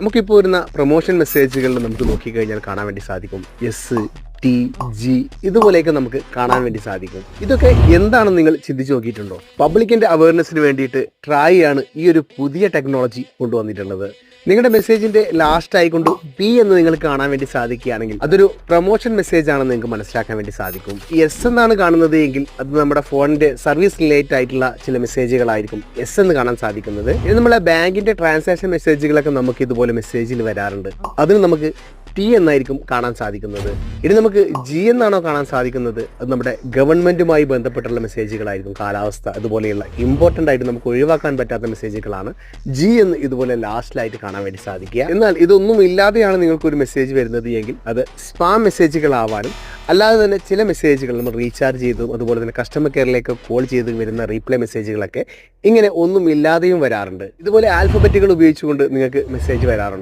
നമുക്കിപ്പോൾ വരുന്ന പ്രൊമോഷൻ മെസ്സേജുകളിൽ നമുക്ക് നോക്കിക്കഴിഞ്ഞാൽ കാണാൻ വേണ്ടി സാധിക്കും. എസ് ടി ജി ഇതുപോലെയൊക്കെ നമുക്ക് കാണാൻ വേണ്ടി സാധിക്കും. ഇതൊക്കെ എന്താണെന്ന് നിങ്ങൾ ചിന്തിച്ചു നോക്കിയിട്ടുണ്ടോ? പബ്ലിക്കിന്റെ അവയർനെസ്സിന് വേണ്ടിയിട്ട് ട്രൈ ആണ് ഈ ഒരു പുതിയ ടെക്നോളജി കൊണ്ടുവന്നിട്ടുള്ളത്. നിങ്ങളുടെ മെസ്സേജിന്റെ ലാസ്റ്റ് ആയിക്കൊണ്ട് ബി എന്ന് നിങ്ങൾ കാണാൻ വേണ്ടി സാധിക്കുകയാണെങ്കിൽ അതൊരു പ്രൊമോഷൻ മെസ്സേജ് ആണെന്ന് നിങ്ങൾക്ക് മനസ്സിലാക്കാൻ വേണ്ടി സാധിക്കും. എസ് എന്നാണ് കാണുന്നത് എങ്കിൽ അത് നമ്മുടെ ഫോണിന്റെ സർവീസ് റിലേറ്റഡ് ആയിട്ടുള്ള ചില മെസ്സേജുകളായിരിക്കും എസ് എന്ന് കാണാൻ സാധിക്കുന്നത്. ഇത് നമ്മളെ ബാങ്കിന്റെ ട്രാൻസാക്ഷൻ മെസ്സേജുകളൊക്കെ നമുക്ക് ഇതുപോലെ മെസ്സേജിൽ വരാറുണ്ട്. അതിന് നമുക്ക് ടി എന്നായിരിക്കും കാണാൻ സാധിക്കുന്നത്. ഇനി നമുക്ക് ജി എന്നാണോ കാണാൻ സാധിക്കുന്നത്? അത് നമ്മുടെ ഗവൺമെന്റുമായി ബന്ധപ്പെട്ടുള്ള മെസ്സേജുകളായിരിക്കും. കാലാവസ്ഥ അതുപോലെയുള്ള ഇമ്പോർട്ടന്റ് ആയിട്ട് നമുക്ക് ഒഴിവാക്കാൻ പറ്റാത്ത മെസ്സേജുകളാണ് ജി എന്ന് ഇതുപോലെ ലാസ്റ്റിലായിട്ട് കാണാൻ വേണ്ടി സാധിക്കുക. എന്നാൽ ഇതൊന്നും ഇല്ലാതെയാണ് നിങ്ങൾക്ക് ഒരു മെസ്സേജ് വരുന്നത് എങ്കിൽ അത് സ്പാം മെസ്സേജുകളാവാനും അല്ലാതെ തന്നെ ചില മെസ്സേജുകൾ നമ്മൾ റീചാർജ് ചെയ്തും അതുപോലെ തന്നെ കസ്റ്റമർ കെയറിലേക്ക് കോൾ ചെയ്ത് വരുന്ന റീപ്ലൈ മെസ്സേജുകളൊക്കെ ഇങ്ങനെ ഒന്നും ഇല്ലാതെയും വരാറുണ്ട്. ഇതുപോലെ ആൽഫബറ്റുകൾ ഉപയോഗിച്ചുകൊണ്ട് നിങ്ങൾക്ക് മെസ്സേജ് വരാറുണ്ട്.